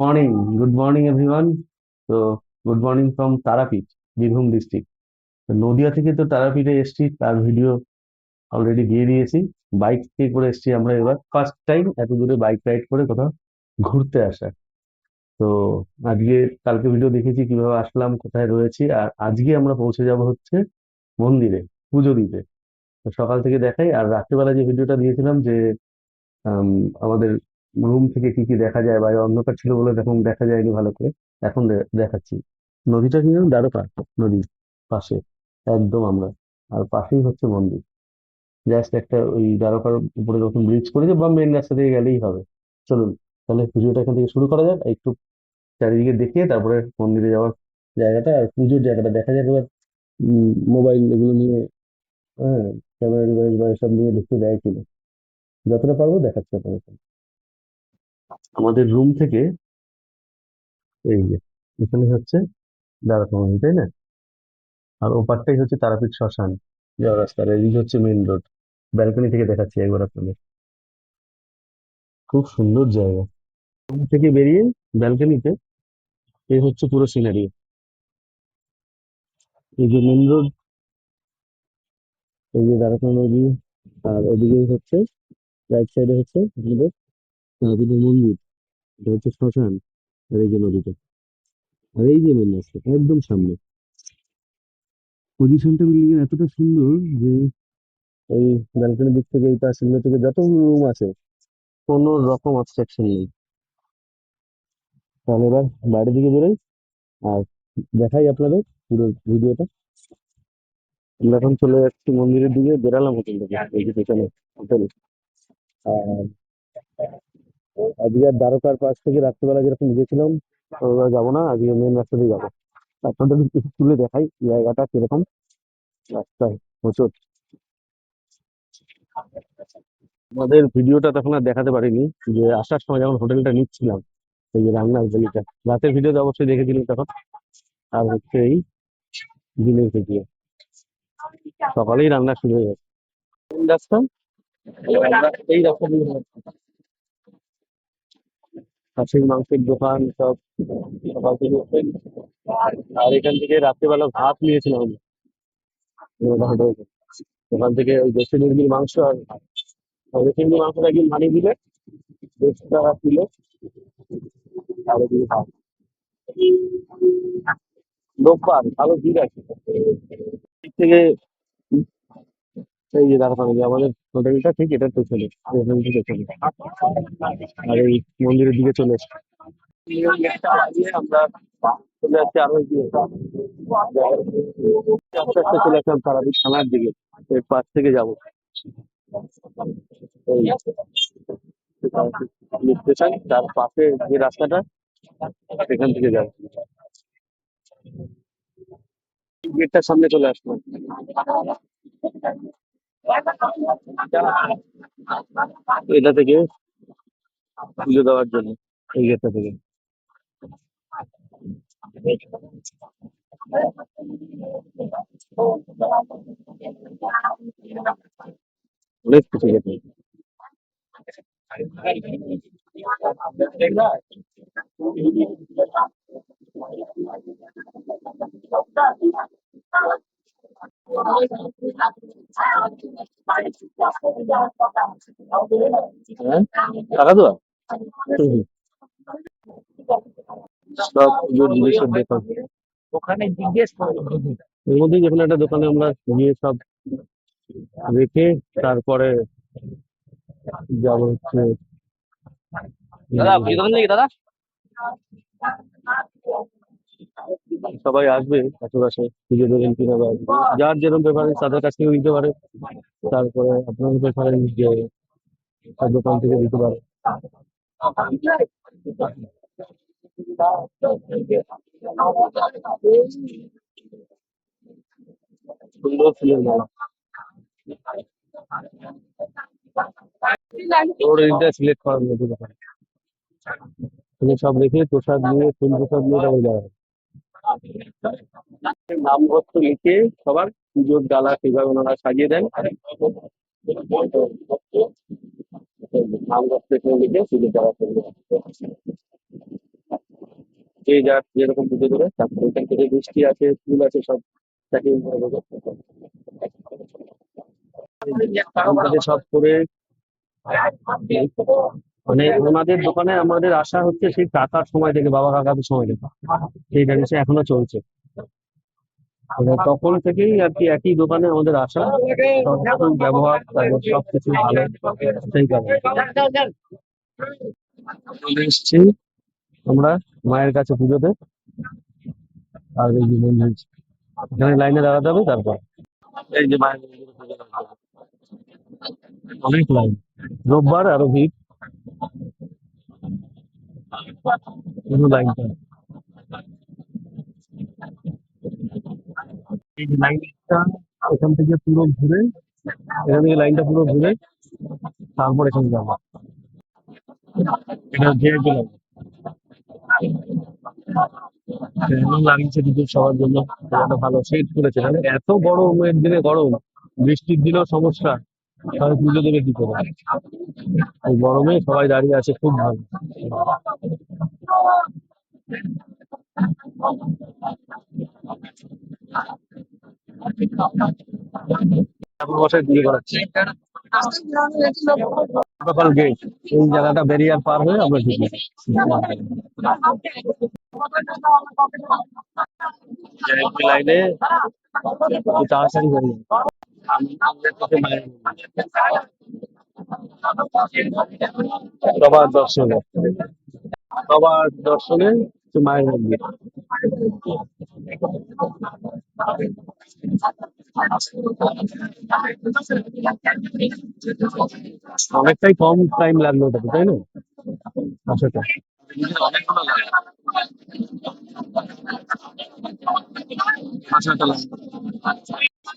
Morning good morning everyone তো good morning from Tarapith Birbhum district Nadia থেকে তো তারাপীঠে এসেছি তার ভিডিও অলরেডি দিয়ে দিয়েছি। বাইক থেকে করে এসেছি আমরা এবার। ফার্স্ট টাইম এত দূরে বাইক রাইড করে কোথাও ঘুরতে আসা। তো আজকে কালকে ভিডিও দেখেছি কীভাবে আসলাম কোথায় রয়েছি। আর আজকে আমরা পৌঁছে যাব হচ্ছে মন্দিরে পুজো দিতে। তো সকাল থেকে দেখাই। আর রাত্রেবেলা যে ভিডিওটা দিয়েছিলাম যে আম, আমাদের রুম থেকে কি কি দেখা যায় বা অন্ধকার ছিল বলে তখন দেখা যায়নি ভালো করে। এখন দেখাচ্ছি। নদীটা কি জানো দ্বারকা নদী পাশে, একদম আমরা। আর পাশেই হচ্ছে মন্দির। জাস্ট একটা ওই দ্বারকার উপরে যখন ব্রিজ করেছে, বা মেন রাস্তা দিয়ে গেলেই হবে। চলুন, তাহলে পুজোটা এখান থেকে শুরু করা যাক। একটু চারিদিকে দেখিয়ে তারপরে মন্দিরে যাওয়ার জায়গাটা আর পুজোর জায়গাটা দেখা যাক এবার। মোবাইল এগুলো নিয়ে হ্যাঁ ক্যামেরা ডিভাইস বা এসব নিয়ে ঢুকতে দেয় কিনা। যতটা পারব দেখাচ্ছি আপনাদের আমাদের রুম থেকে এই যে, এখানে হচ্ছে দ্বারকা তাই না? আর ওপারটাই হচ্ছে তারাপীঠ শ্মশান, যাওয়ার রাস্তার এদিকে হচ্ছে মেইন রোড ব্যালকনি থেকে দেখাচ্ছি একবার আপনাদের। খুব সুন্দর জায়গা। রুম থেকে বেরিয়ে ব্যালকনিতে এই হচ্ছে পুরো সিনারি এই যে মেন রোড এই যে দ্বারকা নদী, আর ওদিকেই হচ্ছে রাইট সাইডে হচ্ছে আমাদের তারাপীঠের মন্দির, এটা হচ্ছে শ্মশান আর এই যে নদীটা। আর এই যে মেন একদম সামনে। পজিশনটা বিল্ডিং এর এতটা সুন্দর যে এই ব্যালকনির দিক থেকে, এই পাশগুলো থেকে যত রুম আছে, কোনো রকম অবস্ট্রাকশন নেই। তাহলে এবার বাইরের দিকে বেরোই আর দেখাই আপনাদের পুরো ভিডিওটা। আমরা এখন চলে যাচ্ছি মন্দিরের দিকে, বেরালাম হোটেল থেকে। পেছনে, হোটেল। আর আজকে আর দ্বারকার পাশ থেকে রাত্রেবেলা যেরকম গিয়েছিলাম ওরা যাব না, আজকে মেন রাস্তা দিয়ে যাব। আপনাদের কিছু তুলে দেখাই জায়গাটা কীরকম। রাস্তায় প্রচুর। আমাদের ভিডিওটা তখন আর দেখাতে পারিনি, যে আসার সময় যখন হোটেলটা নিচ্ছিলাম, এই যে রান্নার গলিটা রাতের ভিডিওতে অবশ্যই দেখেছিলেন তখন। আর হচ্ছে এই দিনের ভিডিও সকালেই রান্না শুরু হয়ে গেছে। রাস্তা? এই রাস্তা। খাসির মাংসের দোকান, সব সকাল থেকে open। আর এখান থেকে রাত্রেবেলা ভাত নিয়েছিলাম আমি। ওখান থেকে ওই দেশি মুরগির মাংস আর দেশি মুরগির মাংসটা একদিন বানিয়ে দিলে দেড়শো টাকা কিলো। আর ভাত। লোকপাল ভালো ভিড় আছে। থেকে এই যে দাঁড়ানো যে আমাদের হোটেলটা ঠিক এটার পেছনে। হোটেল থেকে পেছনে আর এই মন্দিরের দিকে চলে এসছি। আমরা চলে যাচ্ছি আরও। আস্তে চলে আসলাম তারাপীঠ থানার দিকে। এর পাশ থেকে যাব। স্টেশন তার পাশে যে রাস্তাটা, সেখান থেকে যাব। গেটটার সামনে চলে আসলাম। এটা থেকে পুজো দেওয়ার জন্য। এই গেটটা থেকে। অনেক কিছু গেছে। হ্যাঁ টাকা দেওয়া। সব ওখানে জিজ্ঞেস করো এর মধ্যে যে একটা দোকানে আমরা গিয়ে সব রেখে তারপরে যাব হচ্ছে দাদা দাদা সবাই আসবে আশেপাশে পুজো দেবেন কিনা বা যার যেরকম প্রেফারেন্স তাদের কাছ থেকে দিতে পারে। তারপরে আপনার প্রেফারেন্স যে দোকান থেকে দিতে পারে। সুন্দর ফুলের মালা। ওর এইটা সিলেক্ট করার মতো ব্যাপার। সব রেখে প্রসাদ নিয়ে ফুল প্রসাদ নিয়ে তারপরে যাওয়া হবে। নামপত্র লিখে সবার পুজোর ডালা সেভাবে ওনারা সাজিয়ে দেন। নামপত্র লিখে পুজোর ডালা যে যার যেরকম পুজো দেবে তারপরে এখান থেকে মিষ্টি আছে ফুল আছে সব থেকে সব করে মানে ওনাদের দোকানে আমাদের আসা হচ্ছে সেই কাকার সময় থেকে, বাবা কাকাদের সময় থেকে। সেই জিনিসটা এখনও চলছে। তখন থেকেই আর কি একই দোকানে আমাদের আসা ব্যবহার সবকিছু ভালো। সেই কারণে। এসছি আমরা মায়ের কাছে পুজোতে। আর এই যে মন্দির এখানে লাইনে দাঁড়াতে হবে, তারপর। এই যে মায়ের। অনেক লাইন। রোববার আরও ভিড়। পুরো লাইনটা এই যে লাইনটা এখান থেকে পুরো ঘুরে এখান থেকে লাইনটা পুরো ঘুরে তারপর এখানে যাব সবার জন্য ভালো করেছে এত বড় দিনে গরম বৃষ্টির দিনেও সমস্যা সবাই পুজো দেবে কি করে এই গরমে সবাই দাঁড়িয়ে আছে খুব ভালো ঠাকুর বসায় পুজো করাচ্ছে। সকাল গেট এই জায়গাটা ব্যারিয়ার পার হয়ে আমরা ঢুকি লাইনে তাড়াতাড়ি হয়ে সবার দর্শনে। সবার দর্শনে মায়ের মন্দির। অনেকটাই কম টাইম লাগল ওটাতে তাই না? আসাটা আসাটা লাগল এখানে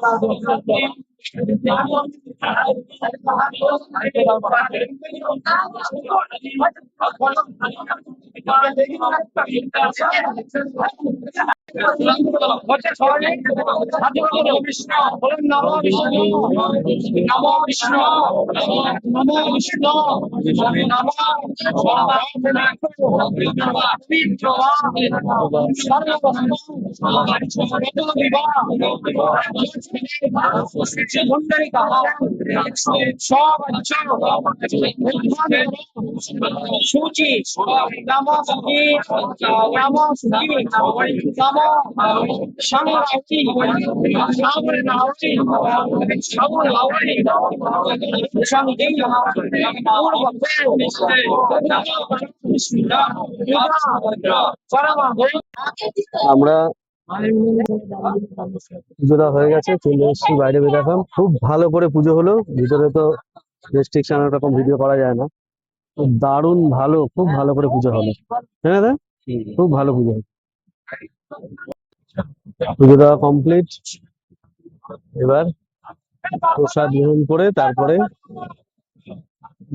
Thank you. নমো সূচি নমো সুখী নমো সুখী নমো সংরাতি সামরে নাওতি সামর লাওতি সঙ্গে পূর্ব আমরা পুজোটা হয়ে গেছে চলে এসেছি বাইরে বেরোলাম খুব ভালো করে পুজো হলো ভিতরে তো রেস্ট্রিকশন রকম ভিডিও করা যায় না। দারুণ ভালো খুব ভালো করে পুজো হলো। হ্যাঁ দাদা? খুব ভালো পুজো হলো। পুজোটা কমপ্লিট এবার প্রসাদ গ্রহণ করে তারপরে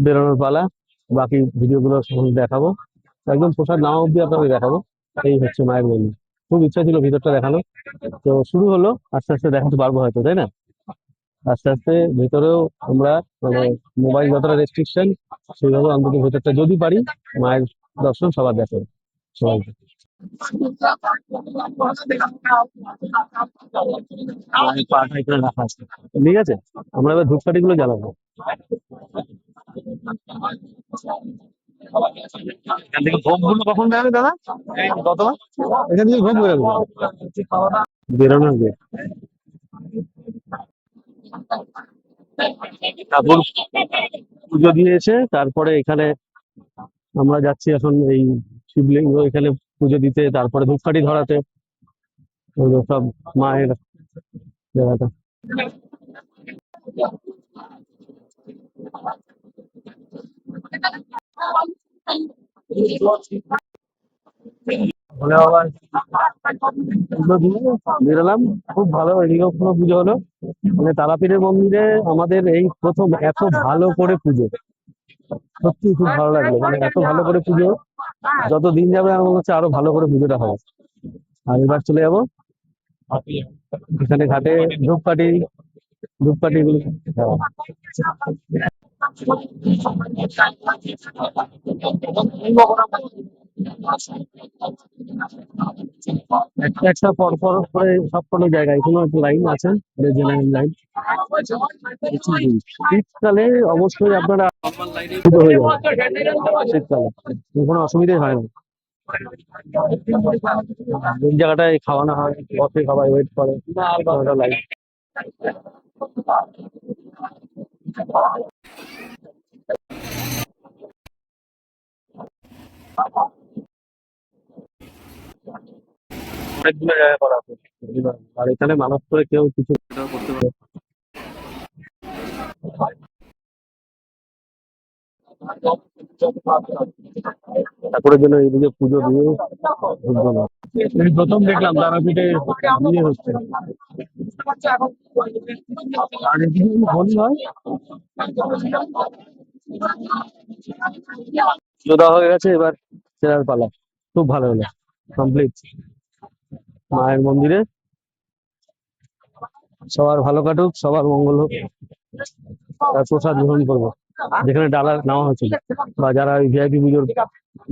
বেরোনোর পালা। বাকি ভিডিওগুলো সব দেখাবো। একদম প্রসাদ নামা অব্দি আপনাকে দেখাবো। এই হচ্ছে মায়ের মন্দির। খুব ইচ্ছা ছিল ভিতরটা দেখানো তো শুরু হলো আস্তে আস্তে দেখাতে পারব হয়তো তাই না? আস্তে আস্তে ভেতরেও আমরা মানে মোবাইল যতটা রেস্ট্রিকশন সেইভাবে অন্তত ভেতরটা যদি পারি মায়ের দর্শন সবার দেখে সবাইকে ঠিক আছে? আমরা এবার ধূপকাঠি গুলো জ্বালাবো। এখান থেকে ভোগগুলো কখন বেরোবে দাদা? কতবার এখান থেকে ভোগ বেরোবে বেরোনোর গেট ঠাকুর পুজো দিয়েছে তারপরে এখানে আমরা যাচ্ছি এখন এই শিবলিঙ্গ, এখানে পুজো দিতে, তারপরে ধূপকাঠি ধরাতে। সব মায়ের জায়গাটা। বেরোলাম। খুব ভালো, এদিকেও পুরো পুজো হলো। মানে তারাপীঠের মন্দিরে আমাদের এই প্রথম এত ভালো করে পুজো। সত্যি খুব ভালো লাগল। মানে এত ভালো করে পুজো, যত দিন যাবে আমার মনে হচ্ছে আরও ভালো করে পুজোটা হবে। আর এবার চলে যাব। এখানে ঘাটে ধূপকাঠি ধূপকাঠি গুলো একটা একটা পর পর করে সব কোনো জায়গায় কোনো একটা লাইন আছে জেনারেল লাইন শীতকালে অবশ্যই আপনারা হয়ে যাবে শীতকালে, কোনো অসুবিধাই হয় না। এই জায়গাটায় খাওয়ানো হয়, বসে সবাই ওয়েট করে লাইন অনেকগুলো জায়গায় করা আর এখানে মানুষ করে কেউ কিছু করতে পারে। ঠাকুরের জন্য এইদিকে পুজো দিয়ে ঢুকবো না। এই প্রথম দেখলাম তারাপীঠে বিয়ে হচ্ছে। আর এদিকে হোলি হয়? দেওয়া হয়ে গেছে, এবার ফেরার পালা। খুব ভালো হলো কমপ্লিট মায়ের মন্দিরে। সবার ভালো কাটুক, সবার মঙ্গল হোক। তার প্রসাদ গ্রহণ করব। যেখানে ডালা নেওয়া হয়েছিল, বা যারা ওই ভিআইপি পুজোর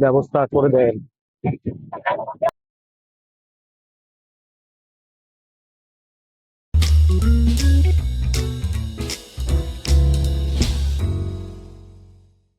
ব্যবস্থা করে দেয়।